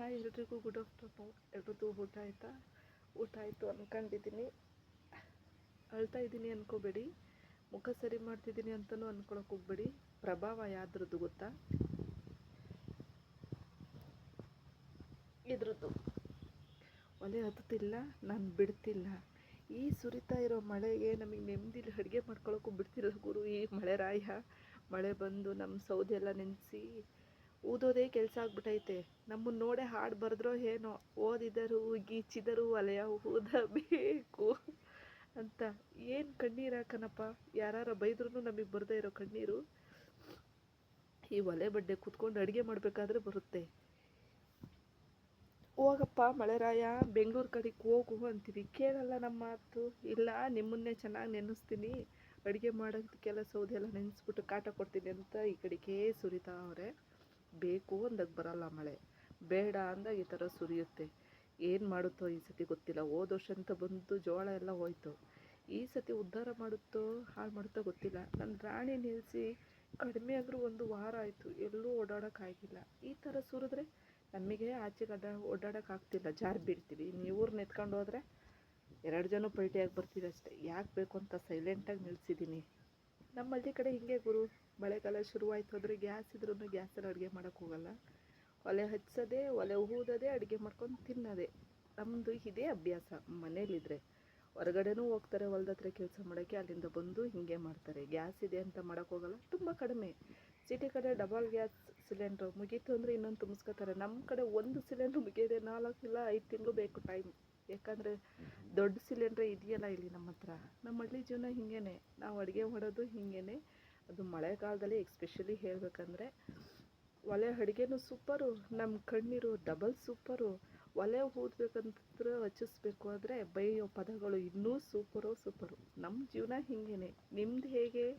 Hi ಎಲ್ರಿಗೂ good afternoon ಎಲ್ರದ್ದು ಊಟ ಆಯಿತಾ? ಊಟ ಆಯಿತು ಅಂದ್ಕೊಂಡಿದ್ದೀನಿ ಅಳ್ತಾ ಇದ್ದೀನಿ ಅನ್ಕೋಬೇಡಿ. ಮುಖ ಸರಿ ಮಾಡ್ತಿದ್ದೀನಿ ಅಂತಲೂ ಅಂದ್ಕೊಳಕ್ಕೆ ಹೋಗ್ಬೇಡಿ. ಪ್ರಭಾವ ಯಾವ್ದ್ರದ್ದು ಗೊತ್ತಾ? ಇದ್ರದ್ದು. ಒಲೆ ಹತ್ತುತ್ತಿಲ್ಲ, ನಾನು ಬಿಡ್ತಿಲ್ಲ. ಈ ಸುರಿತಾ ಇರೋ ಮಳೆಗೆ ನಮಗೆ ನೆಮ್ಮದಿಲಿ ಅಡುಗೆ ಮಾಡ್ಕೊಳಕ್ಕೂ ಬಿಡ್ತಿಲ್ಲ ಗುರು ಈ ಮಳೆ ರಾಯ. ಮಳೆ ಬಂದು ನಮ್ಮ ಸೌದೆ ಎಲ್ಲ ನೆನೆಸಿ ಊದೋದೇ ಕೆಲಸ ಆಗ್ಬಿಟೈತೆ. ನಮ್ಮನ್ನು ನೋಡೆ ಹಾಡು ಬರೆದ್ರೋ ಏನೋ, ಓದಿದರು, ಗೀಚಿದರು ವಲಯ ಊದಬೇಕು ಅಂತ. ಏನು ಕಣ್ಣೀರು ಹಾಕನಪ್ಪ? ಯಾರು ಬೈದ್ರೂ ನಮಗೆ ಬರದೇ ಇರೋ ಕಣ್ಣೀರು. ಈ ಒಲೆ ಬಡ್ಡೆ ಕೂತ್ಕೊಂಡು ಅಡುಗೆ ಮಾಡಬೇಕಾದ್ರೆ ಬರುತ್ತೆ. ಹೋಗಪ್ಪ ಮಳೆರಾಯ, ಬೆಂಗಳೂರು ಕಡೆಗೆ ಹೋಗು ಅಂತೀವಿ. ಕೇಳಲ್ಲ ನಮ್ಮ ಮಾತು. ಇಲ್ಲ, ನಿಮ್ಮನ್ನೇ ಚೆನ್ನಾಗಿ ನೆನೆಸ್ತೀನಿ. ಅಡುಗೆ ಮಾಡೋದಕ್ಕೆಲ್ಲ ಸೌದೆ ಎಲ್ಲ ನೆನೆಸ್ಬಿಟ್ಟು ಕಾಟ ಕೊಡ್ತೀನಿ ಅಂತ ಈ ಕಡೆಗೆ ಸುರಿತಾ ಅವ್ರೆ. ಬೇಕು ಅಂದಾಗ ಬರಲ್ಲ ಮಳೆ. ಬೇಡ ಅಂದಾಗ ಈ ಥರ ಸುರಿಯುತ್ತೆ. ಏನು ಮಾಡುತ್ತೋ ಈ ಸತಿ ಗೊತ್ತಿಲ್ಲ. ಹೋದ ವರ್ಷ ಅಂತ ಬಂದು ಜೋಳ ಎಲ್ಲ ಹೋಯ್ತು. ಈ ಸತಿ ಉದ್ಧಾರ ಮಾಡುತ್ತೋ, ಹಾಳು ಮಾಡುತ್ತೋ ಗೊತ್ತಿಲ್ಲ. ನನ್ನ ರಾಣಿ ನಿಲ್ಲಿಸಿ ಕಡಿಮೆ ಆದರೂ ಒಂದು ವಾರ ಆಯಿತು. ಎಲ್ಲೂ ಓಡಾಡೋಕ್ಕಾಗಿಲ್ಲ ಈ ಥರ ಸುರಿದ್ರೆ ನಮಗೆ ಆಚೆ ಅಡ್ಡ ಓಡಾಡೋಕ್ಕಾಗ್ತಿಲ್ಲ ಜಾರಿ ಬೀಳ್ತೀವಿ. ನೀವ್ರನ್ನ ಎತ್ಕೊಂಡು ಹೋದರೆ ಎರಡು ಜನ ಪಲ್ಟಿಯಾಗಿ ಬರ್ತೀವಿ ಅಷ್ಟೇ. ಯಾಕೆ ಬೇಕು ಅಂತ ಸೈಲೆಂಟಾಗಿ ನಿಲ್ಸಿದ್ದೀನಿ ನಮ್ಮ ಹಳ್ಳಿ ಕಡೆ ಹಿಂಗೆ ಗುರು, ಮಳೆಗಾಲ ಶುರುವಾಯಿತು ಅಂದರೆ ಗ್ಯಾಸ್ ಇದ್ರೂ ಗ್ಯಾಸಲ್ಲಿ ಅಡುಗೆ ಮಾಡೋಕ್ಕೆ ಹೋಗಲ್ಲ. ಒಲೆ ಹಚ್ಚೋದೇ, ಒಲೆ ಊದೋದೇ, ಅಡುಗೆ ಮಾಡ್ಕೊಂಡು ತಿನ್ನೋದೇ. ನಮ್ಮದು ಇದೇ ಅಭ್ಯಾಸ ಮನೇಲಿದ್ರೆ ಹೊರಗಡೆನೂ ಹೋಗ್ತಾರೆ ಹೊಲ್ದ ಹತ್ರ ಕೆಲಸ ಮಾಡೋಕ್ಕೆ, ಅಲ್ಲಿಂದ ಬಂದು ಹಿಂಗೆ ಮಾಡ್ತಾರೆ. ಗ್ಯಾಸ್ ಇದೆ ಅಂತ ಮಾಡೋಕ್ಕೋಗಲ್ಲ ತುಂಬ ಕಡಿಮೆ. ಸಿಟಿ ಕಡೆ ಡಬಲ್ ಗ್ಯಾಸ್ ಸಿಲಿಂಡ್ರು ಮುಗೀತು ಅಂದರೆ ಇನ್ನೊಂದು ತುಂಬಿಸ್ಕೊತಾರೆ. ನಮ್ಮ ಕಡೆ ಒಂದು ಸಿಲಿಂಡ್ರ್ ಮುಗಿಯೋದೆ ನಾಲ್ಕು ಇಲ್ಲ ಐದು ತಿಂಗಳು ಬೇಕು ಟೈಮ್ ಯಾಕಂದರೆ ದೊಡ್ಡ ಸಿಲಿಂಡ್ರೆ ಇದೆಯಲ್ಲ ಇಲ್ಲಿ ನಮ್ಮ ಹತ್ರ. ನಮ್ಮ ಹಳ್ಳಿ ಜೀವನ ಹಿಂಗೇನೆ. ನಾವು ಅಡುಗೆ ಮಾಡೋದು ಹಿಂಗೇನೆ. ಅದು ಮಳೆಗಾಲದಲ್ಲಿ ಎಕ್ಸ್ಪೆಷಲಿ ಹೇಳಬೇಕಂದ್ರೆ ಒಲೆ ಅಡುಗೆನೂ ಸೂಪರು ನಮ್ಮ ಕಣ್ಣೀರು ಡಬಲ್ ಸೂಪರು ಒಲೆ ಊದಬೇಕಂತ ಹಚ್ಚಿಸ್ಬೇಕು ಅಂದರೆ ಬೈಯೋ ಪದಗಳು ಇನ್ನೂ ಸೂಪರು ಸೂಪರು ನಮ್ಮ ಜೀವನ ಹಿಂಗೇನೆ. ನಿಮ್ದು ಹೇಗೆ?